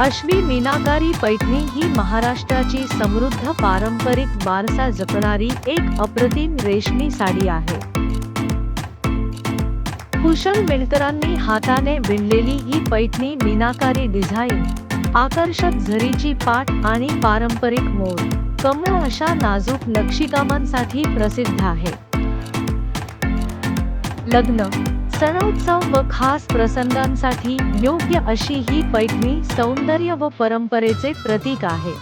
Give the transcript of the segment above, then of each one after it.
अश्वी मीनाकारी पैठणी ही महाराष्ट्राची समृद्ध पारंपरिक वारसा जपणारी एक अप्रतिम रेशमी साडी आहे. कुशल विणकरांनी हाताने विणलेली ही पैठणी मीनाकारी डिझाईन आकर्षक झरीची पाट आणि पारंपरिक मोर कमळ अशा नाजूक नक्षीकामांसाठी प्रसिद्ध आहे. लग्न सणोत्सव व खास प्रसंगांसाठी योग्य अशी ही पैठणी सौंदर्य व परंपरेचे प्रतीक आहे.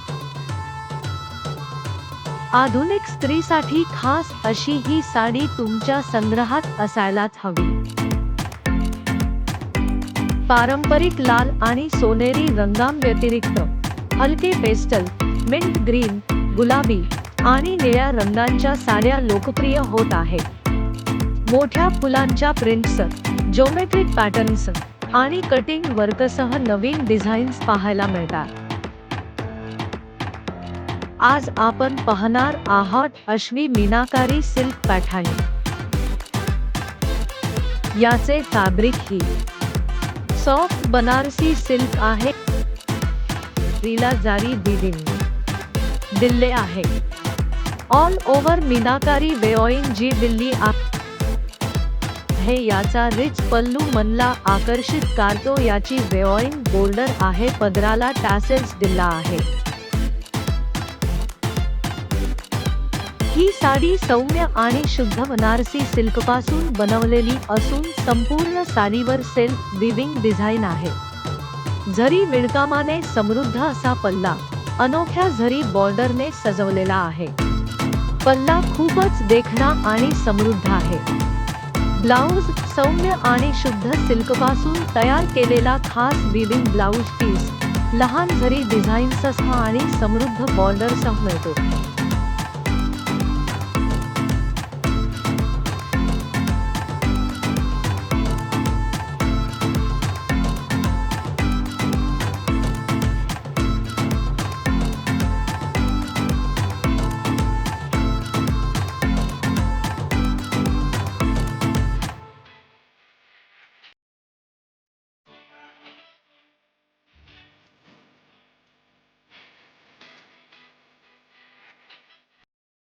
आधुनिक स्त्रीसाठी खास अशी ही साडी तुमच्या संग्रहात असायलाच हवी. पारंपरिक लाल आणि सोनेरी रंगांव्यतिरिक्त हलके पेस्टल मिंट ग्रीन गुलाबी आणि निळ्या रंगांच्या साड्या लोकप्रिय होत आहेत. मोठ्या फुलांच्या प्रिंट्स जोमेट्रिक पॅटर्न्स आणि कटिंग वर्कसह नवीन डिझाईन्स पाहायला मिळतात. आज आपण पाहणार आहोत अश्वी मीनाकारी सिल्क पॅठाई याचे फॅब्रिक ही सॉफ्ट बनारसी सिल्क आहे. रीला जारी बिडिंग दिल्ले आहे. ऑल ओव्हर मीनाकारी वेओईन जी दिल्ली आहे याचा रिच पल्लू मनला आकर्षित करतो याची वेओइंग बोर्डर आहे पदराला टॅसेल्स दिला आहे. ही साडी सौम्य आणि शुद्ध बनारसी सिल्कपासून बनवलेली असून संपूर्ण साडीवर सेल्फ विविंग डिझाईन आहे. झरी विणकामाने समृद्ध असा पल्ला अनोख्या झरी बॉर्डरने सजवलेला आहे. पल्ला खूपच देखणा आणि समृद्ध आहे. ब्लाऊज सौम्य आणि शुद्ध सिल्कपासून तयार केलेला खास विविंग ब्लाऊज पीस. लहान घरी डिझाईन्ससह आणि समृद्ध बॉर्डरसह मिळतो.